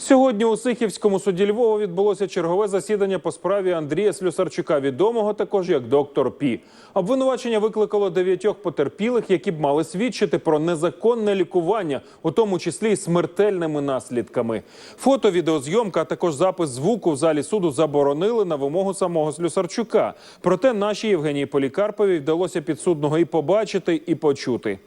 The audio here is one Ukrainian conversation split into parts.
Сьогодні у Сихівському суді Львова відбулося чергове засідання по справі Андрія Слюсарчука, відомого також як доктор Пі. Обвинувачення викликало дев'ятьох потерпілих, які б мали свідчити про незаконне лікування, у тому числі й смертельними наслідками. Фото, відеозйомка, а також запис звуку в залі суду заборонили на вимогу самого Слюсарчука. Проте нашій Євгенії Полікарповій вдалося підсудного і побачити, і почути.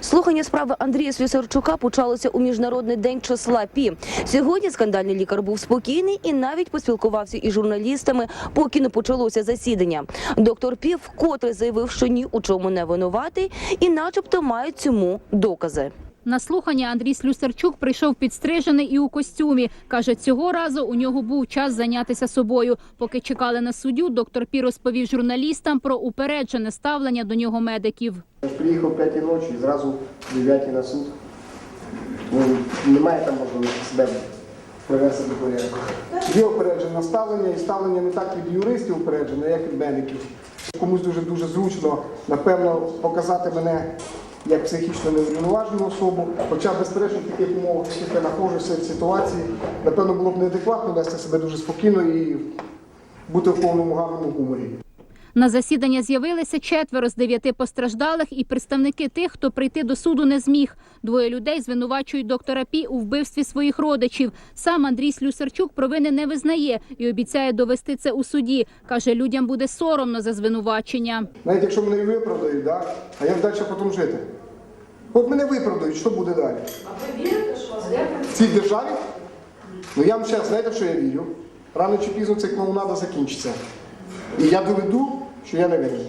Слухання справи Андрія Слюсарчука почалося у міжнародний день числа Пі. Сьогодні скандальний лікар був спокійний і навіть поспілкувався із журналістами, поки не почалося засідання. Доктор Пі вкотре заявив, що ні у чому не винуватий, і, начебто, має цьому докази. На слухання Андрій Слюсарчук прийшов підстрижений і у костюмі. Каже, цього разу у нього був час зайнятися собою. Поки чекали на суддю, доктор Пі розповів журналістам про упереджене ставлення до нього медиків. Приїхав 5 ночі і зразу 9 на суд. Ну, немає там можливості себе привести до порядку. Є упереджене ставлення, і ставлення не так від юристів упереджене, як від медиків. Комусь дуже дуже зручно, напевно, показати мене як психічно неврівноважену особу. Хоча, безперечно, в таких умовах, скільки я знаходжуся в ситуації, напевно, було б неадекватно вести себе дуже спокійно і бути в повному гарному гуморі. На засідання з'явилися четверо з дев'яти постраждалих і представники тих, хто прийти до суду не зміг. Двоє людей звинувачують доктора Пі у вбивстві своїх родичів. Сам Андрій Слюсарчук провини не визнає і обіцяє довести це у суді. Каже, людям буде соромно за звинувачення. Навіть якщо мене виправдають, да? а як далі потім жити? От мене виправдають, що буде далі? А ви вірите, що вас В цій державі? Ну я вам ще знаєте, що я вірю? Рано чи пізно ця клоунада закінчиться. І я доведу, що я не винен.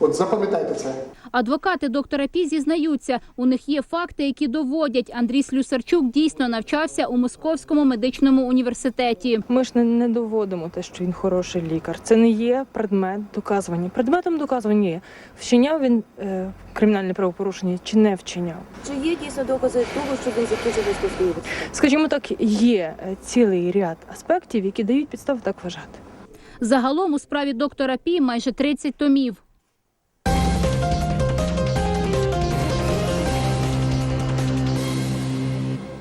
От запам'ятайте це. Адвокати доктора Пі зізнаються, у них є факти, які доводять, Андрій Слюсарчук дійсно навчався у Московському медичному університеті. Ми ж не, не доводимо те, що він хороший лікар. Це не є предмет доказування. Предметом доказування є, вчиняв він е, кримінальне правопорушення чи не вчиняв. Чи є дійсно докази того, що він закінчив московський університет? Скажімо так, є е, цілий ряд аспектів, які дають підстави так вважати. Загалом у справі доктора Пі майже 30 томів.